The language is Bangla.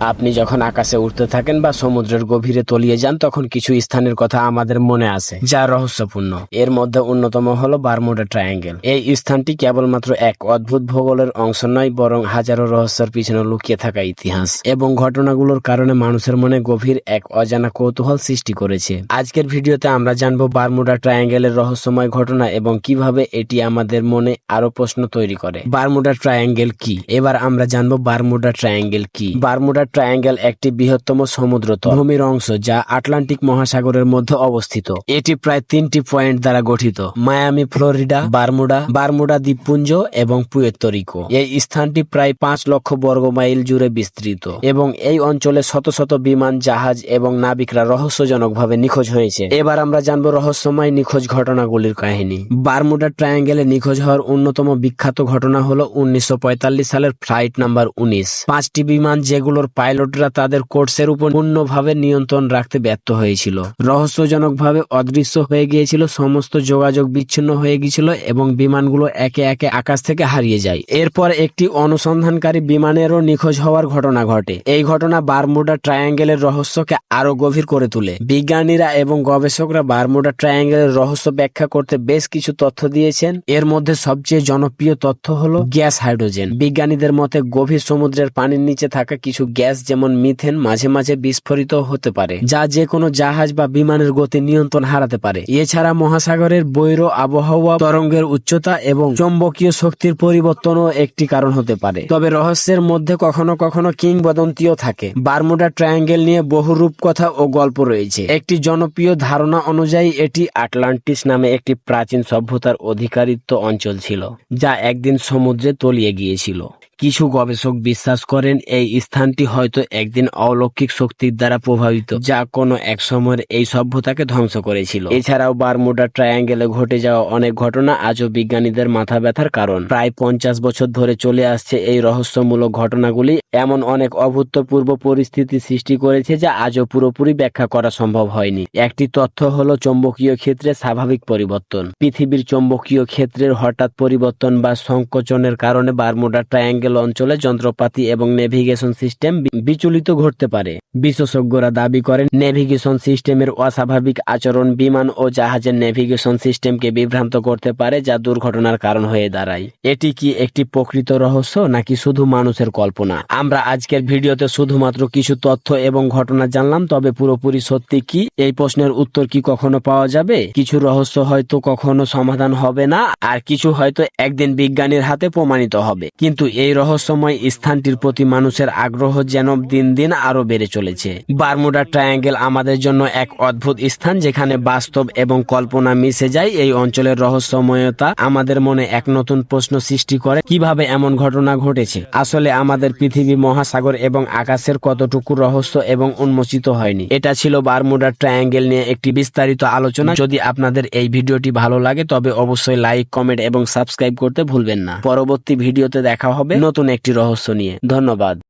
আপনি যখন আকাশে উঠতে থাকেন বা সমুদ্রের গভীরে তলিয়ে যান, তখন কিছু স্থানের কথা আমাদের মনে আসে যা রহস্যপূর্ণ। এর মধ্যে অন্যতম হলো বারমুডা ট্রায়াঙ্গেল। এই স্থানটি কেবলমাত্র এক অদ্ভুত ভূগোলের অংশ নয়, বরং হাজারো রহস্যের পিছনে লুকিয়ে থাকা ইতিহাস এবং ঘটনাগুলোর কারণে মানুষের মনে গভীর এক অজানা কৌতূহল সৃষ্টি করেছে। আজকের ভিডিওতে আমরা জানব বারমুডা ট্রায়াঙ্গেলের রহস্যময় ঘটনা এবং কীভাবে এটি আমাদের মনে আরও প্রশ্ন তৈরি করে। বারমুডা ট্রায়াঙ্গেল কি? এবার আমরা জানব বারমুডা ট্রায়াঙ্গেল কি? বারমুডা ট্রায়াঙ্গেল একটি বৃহত্তম সমুদ্র ভূমির অংশ যা আটলান্টিক মহাসাগরের মধ্যে অবস্থিত। এটি প্রায় তিনটি পয়েন্ট দ্বারা গঠিত। মায়ামি, ফ্লোরিডা, বারমুডা বারমুডা দ্বীপপুঞ্জ এবং পুয়ের্তোরিকো এই স্থানটি প্রায় পাঁচ লক্ষ বর্গ মাইল জুড়ে বিস্তৃত এবং এই অঞ্চলে শত শত বিমান, জাহাজ এবং নাবিকরা রহস্যজনকভাবে নিখোঁজ হয়েছে। এবার আমরা জানব রহস্যময় নিখোঁজ ঘটনাগুলির কাহিনী। বারমুডা ট্রায়াঙ্গেলে নিখোঁজ হওয়ার অন্যতম বিখ্যাত ঘটনা হলো উনিশশো পঁয়তাল্লিশ সালের ফ্লাইট নাম্বার উনিশ। পাঁচটি বিমান যেগুলোর পাইলটরা তাদের কোর্সের উপর পূর্ণভাবে নিয়ন্ত্রণ রাখতে ব্যর্থ হয়েছিল। রহস্যজনকভাবে অদৃশ্য হয়ে গিয়েছিল, সমস্ত যোগাযোগ বিচ্ছিন্ন হয়ে গিয়েছিল এবং বিমানগুলো একে একে আকাশ থেকে হারিয়ে যায়। এরপর একটি অনুসন্ধানকারী বিমানেরও নিখোঁজ হওয়ার ঘটনা ঘটে। এই ঘটনা বারমুডা ট্রায়াঙ্গেলের রহস্যকে আরও গভীর করে তোলে। বিজ্ঞানীরা এবং গবেষকরা বারমুডা ট্রায়াঙ্গেলের রহস্য ব্যাখ্যা করতে বেশ কিছু তথ্য দিয়েছেন। এর মধ্যে সবচেয়ে জনপ্রিয় তথ্য হলো গ্যাস হাইড্রোজেন। বিজ্ঞানীদের মতে গভীর সমুদ্রের পানির নিচে থাকা কিছু গ্যাস যেমন মিথেন মাঝে মাঝে বিস্ফোরিত হতে পারে, যা যে কোনো জাহাজ বা বিমানের গতি নিয়ন্ত্রণ হারাতে পারে। এছাড়া মহাসাগরের বৈর আবহাওয়া, তরঙ্গের উচ্চতা এবং চৌম্বকীয় শক্তির পরিবর্তনও একটি কারণ হতে পারে। তবে রহস্যের মধ্যে কখনো কখনো কিংবদন্তিও থাকে। বারমুডা ট্রায়াঙ্গেল নিয়ে বহু রূপকথা ও গল্প রয়েছে। একটি জনপ্রিয় ধারণা অনুযায়ী, এটি আটলান্টিস নামে একটি প্রাচীন সভ্যতার অধিকারিত্ব অঞ্চল ছিল, যা একদিন সমুদ্রে তলিয়ে গিয়েছিল। কিছু গবেষক বিশ্বাস করেন এই স্থানটি হয়তো একদিন অলৌকিক শক্তির দ্বারা প্রভাবিত, যা কোনো এক সময়ের এই সভ্যতাকে ধ্বংস করেছিল। এছাড়াও বারমুডা ট্রায়াঙ্গেলে ঘটে যাওয়া অনেক ঘটনা আজও বিজ্ঞানীদের মাথা ব্যথার কারণ। প্রায় পঞ্চাশ বছর ধরে চলে আসছে এই রহস্যমূলক ঘটনাগুলি, এমন অনেক অভূতপূর্ব পরিস্থিতি সৃষ্টি করেছে যা আজও পুরোপুরি ব্যাখ্যা করা সম্ভব হয়নি। একটি তথ্য হল চৌম্বকীয় ক্ষেত্রে স্বাভাবিক পরিবর্তন। পৃথিবীর চৌম্বকীয় ক্ষেত্রের হঠাৎ পরিবর্তন বা সংকোচনের কারণে বারমুডা ট্রায়াঙ্গেল অঞ্চলে যন্ত্রপাতি এবং নেভিগেশন সিস্টেম বিচলিত ঘটতে পারে। বিশেষজ্ঞরা দাবি করেন, নেভিগেশন সিস্টেমের অস্বাভাবিক আচরণ বিমান ও জাহাজের নেভিগেশন সিস্টেমকে বিভ্রান্ত করতে পারে যা দুর্ঘটনার কারণ হয়ে দাঁড়ায়। এটি কি একটি প্রকৃত রহস্য নাকি শুধু মানুষের কল্পনা? আমরা আজকের ভিডিওতে শুধুমাত্র কিছু তথ্য এবং ঘটনা জানলাম, তবে পুরোপুরি সত্যি কি? এই প্রশ্নের উত্তর কি কখনো পাওয়া যাবে? কিছু রহস্য হয়তো কখনো সমাধান হবে না, আর কিছু হয়তো একদিন বিজ্ঞানীর হাতে প্রমাণিত হবে। কিন্তু এই রহস্যময় স্থানটির প্রতি মানুষের আগ্রহ যেন দিন দিন আরও বেড়ে চলেছে। বারমুডা ট্রায়াঙ্গেল আমাদের জন্য এক অদ্ভুত স্থান যেখানে বাস্তব এবং কল্পনা মিশে যায়। এই অঞ্চলের রহস্যময়তা আমাদের মনে এক নতুন প্রশ্ন সৃষ্টি করে, কীভাবে এমন ঘটনা ঘটেছে? আসলে আমাদের পৃথিবী মহাসাগর এবং আকাশের কতটুকু রহস্য এবং উন্মোচিত হয়নি? এটা ছিল বারমুডা ট্রায়াঙ্গেল নিয়ে একটি বিস্তারিত আলোচনা। যদি আপনাদের এই ভিডিওটি ভালো লাগে, তবে অবশ্যই লাইক, কমেন্ট এবং সাবস্ক্রাইব করতে ভুলবেন না। পরবর্তী ভিডিওতে দেখা হবে। নতুন একটি রহস্য নিয়ে। ধন্যবাদ।